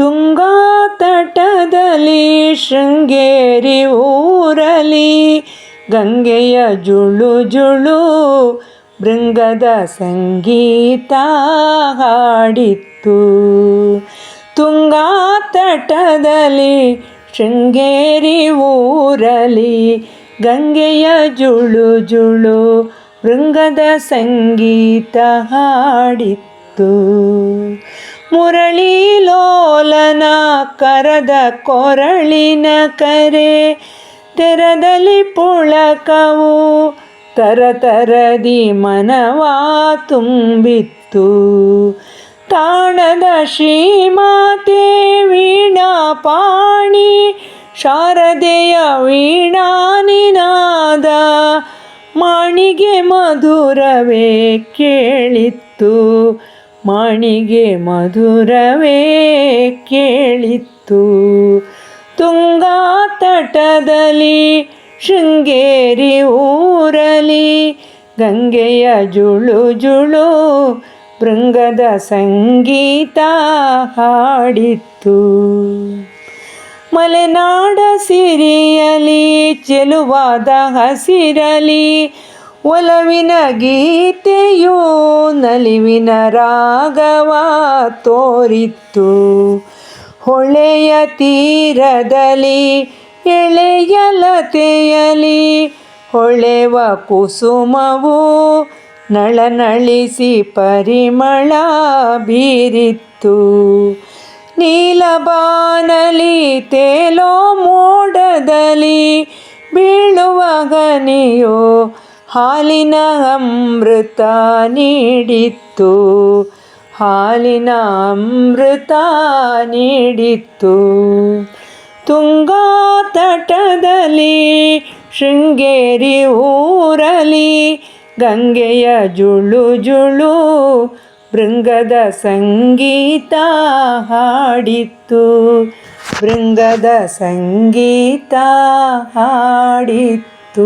ತುಂಗಾ ತಟದಲ್ಲಿ ಶೃಂಗೇರಿ ಊರಲಿ, ಗಂಗೆಯ ಜುಳು ಜುಳು ಭೃಂಗದ ಸಂಗೀತ ಹಾಡಿತ್ತು. ತುಂಗಾ ತಟದಲ್ಲಿ ಶೃಂಗೇರಿ ಊರಲಿ, ಗಂಗೆಯ ಜುಳು ಜುಳು ಭೃಂಗದ ಸಂಗೀತ ಹಾಡಿತ್ತು. ಮುರಳಿ ಲೋಲನ ಕರದ ಕೊರಳಿನ ಕರೆ, ತೆರದಲ್ಲಿ ಪುಳಕವು ತರತರದಿ ಮನವಾ ತುಂಬಿತ್ತು. ತಾಣದ ಶ್ರೀಮಾತೆ ವೀಣಾ ಪಾಣಿ ಶಾರದೆಯ ವೀಣಾ ನಿನಾದ ಮಾಣಿಗೆ ಮಧುರವೇ ಕೇಳಿತ್ತು. ಮಾಣಿಗೆ ಮಧುರವೇ ಕೇಳಿತ್ತು. ತುಂಗಾ ತಟದಲ್ಲಿ ಶೃಂಗೇರಿ ಊರಲಿ, ಗಂಗೆಯ ಜುಳು ಜುಳು ಭೃಂಗದ ಸಂಗೀತ ಹಾಡಿತ್ತು. ಮಲೆನಾಡ ಸಿರಿಯಲಿ, ಚೆಲುವಾದ ಹಸಿರಲಿ ಒಲವಿನ ಗೀತೆಯು ನಲಿವಿನ ರಾಗವ ತೋರಿತ್ತು. ಹೊಳೆಯ ತೀರದಲ್ಲಿ ಎಳೆಯಲತೆಯಲಿ ಹೊಳೆವ ಕುಸುಮವು ನಳನಳಿಸಿ ಪರಿಮಳ ಬೀರಿತ್ತು. ನೀಲಬಾನಲಿ ತೇಲೋ ಮೋಡದಲ್ಲಿ ಬೀಳುವ ಗನಿಯೋ ಹಾಲಿನ ಅಮೃತ ನೀಡಿತ್ತು. ಹಾಲಿನ ಅಮೃತ ನೀಡಿತ್ತು. ತುಂಗಾ ತಟದಲ್ಲಿ, ಶೃಂಗೇರಿ ಊರಲಿ ಗಂಗೆಯ ಜುಳು ಜುಳು ಭೃಂಗದ ಸಂಗೀತ ಹಾಡಿತ್ತು. ಭೃಂಗದ ಸಂಗೀತ ಹಾಡಿತ್ತು. तू